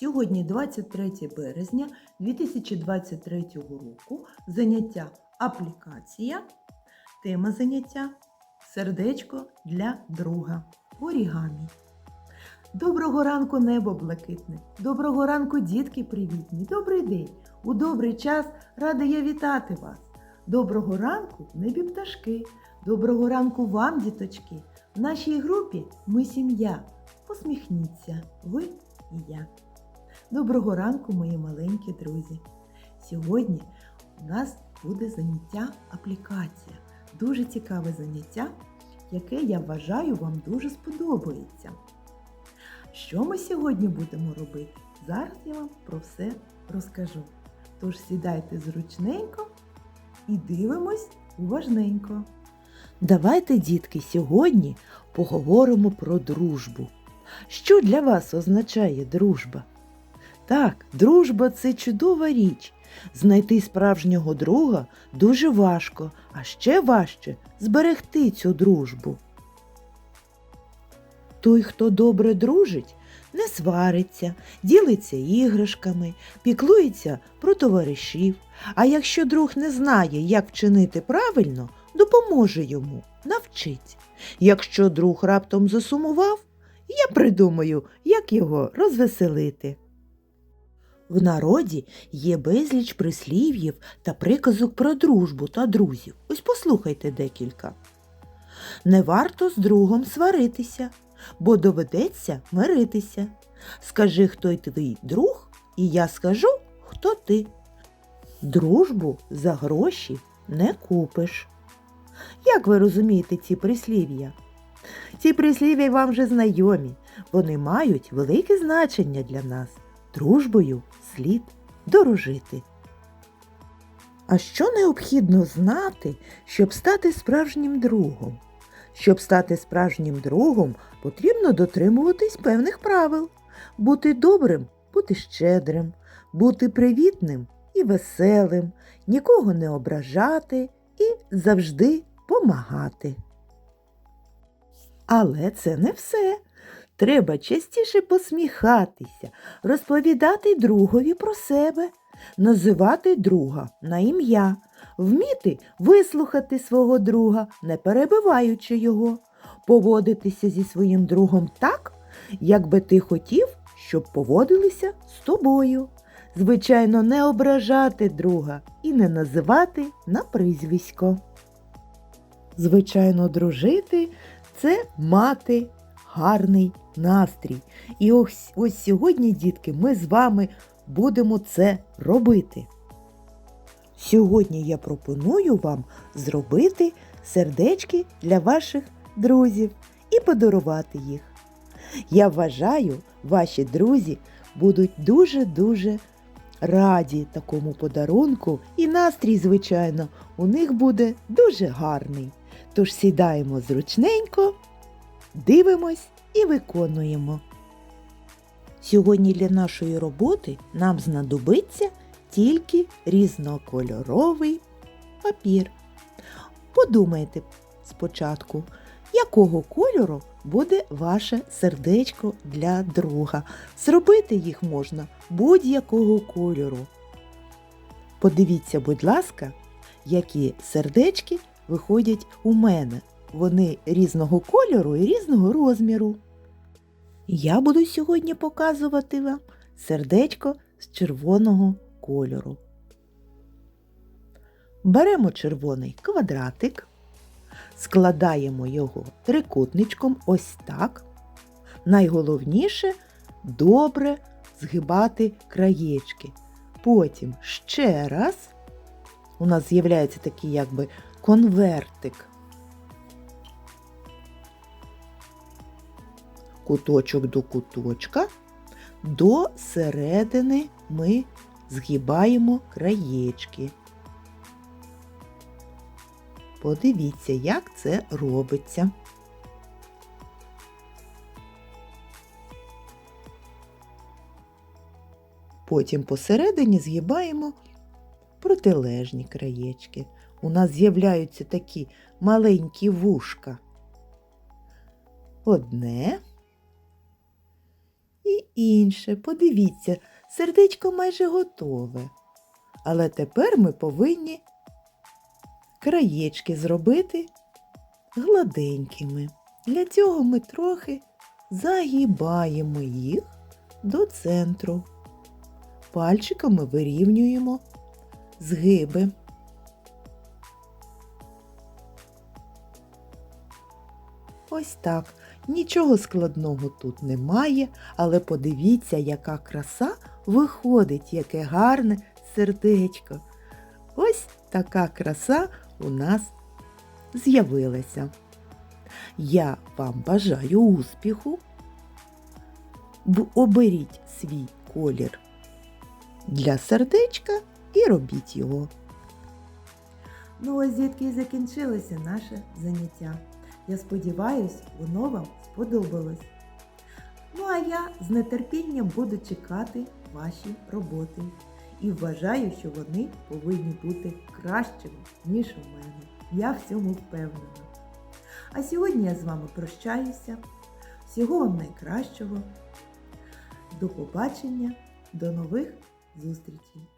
Сьогодні 23 березня 2023 року. Заняття аплікація. Тема заняття сердечко для друга. Орігамі. Доброго ранку, небо блакитне. Доброго ранку, дітки привітні. Добрий день. У добрий час рада я вітати вас. Доброго ранку, небі пташки. Доброго ранку вам, діточки. В нашій групі ми сім'я. Посміхніться, ви і я. Доброго ранку, мої маленькі друзі. Сьогодні у нас буде заняття аплікація. Дуже цікаве заняття, яке я вважаю вам дуже сподобається. Що ми сьогодні будемо робити? Зараз я вам про все розкажу. Тож сідайте зручненько і дивимось уважненько. Давайте, дітки, сьогодні поговоримо про дружбу. Що для вас означає дружба? Так, дружба це чудова річ. Знайти справжнього друга дуже важко, а ще важче зберегти цю дружбу. Той, хто добре дружить, не свариться, ділиться іграшками, піклується про товаришів. А якщо друг не знає, як вчинити правильно, допоможе йому, навчить. Якщо друг раптом засумував, я придумаю, як його розвеселити. В народі є безліч прислів'їв та приказок про дружбу та друзів. Ось послухайте декілька. Не варто з другом сваритися, бо доведеться миритися. Скажи, хто й твій друг, і я скажу, хто ти. Дружбу за гроші не купиш. Як ви розумієте ці прислів'я? Ці прислів'я вам вже знайомі. Вони мають велике значення для нас. Дружбою слід дорожити. А що необхідно знати, щоб стати справжнім другом? Щоб стати справжнім другом, потрібно дотримуватись певних правил, бути добрим, бути щедрим, бути привітним і веселим, нікого не ображати і завжди помагати. Але це не все. Треба частіше посміхатися, розповідати другові про себе, називати друга на ім'я, вміти вислухати свого друга, не перебиваючи його, поводитися зі своїм другом так, як би ти хотів, щоб поводилися з тобою. Звичайно, не ображати друга і не називати на прізвисько. Звичайно, дружити це мати гарний настрій. І ось, ось сьогодні, дітки, ми з вами будемо це робити. Сьогодні я пропоную вам зробити сердечки для ваших друзів і подарувати їх. Я вважаю, ваші друзі будуть дуже-дуже раді такому подарунку, і настрій, звичайно, у них буде дуже гарний. Тож сідаємо зручненько, дивимось і виконуємо. Сьогодні для нашої роботи нам знадобиться тільки різнокольоровий папір. Подумайте спочатку, якого кольору буде ваше сердечко для друга. Зробити їх можна будь-якого кольору. Подивіться, будь ласка, які сердечки виходять у мене. Вони різного кольору і різного розміру. Я буду сьогодні показувати вам сердечко з червоного кольору. Беремо червоний квадратик, складаємо його трикутничком ось так. Найголовніше добре згибати краєчки. Потім ще раз у нас з'являється такий якби конвертик. Куточок до куточка, до середини ми згибаємо краєчки. Подивіться, як це робиться. Потім посередині згибаємо протилежні краєчки. У нас з'являються такі маленькі вушка. Одне інше, подивіться, сердечко майже готове. Але тепер ми повинні краєчки зробити гладенькими. Для цього ми трохи загибаємо їх до центру. Пальчиками вирівнюємо згиби. Ось так. Нічого складного тут немає, але подивіться, яка краса виходить, яке гарне сердечко. Ось така краса у нас з'явилася. Я вам бажаю успіху. Оберіть свій колір для сердечка і робіть його. Ну ось і закінчилося наше заняття. Я сподіваюся, воно вам сподобалось. Ну а я з нетерпінням буду чекати ваші роботи і вважаю, що вони повинні бути кращими, ніж у мене. Я в цьому впевнена. А сьогодні я з вами прощаюся. Всього вам найкращого. До побачення, до нових зустрічей!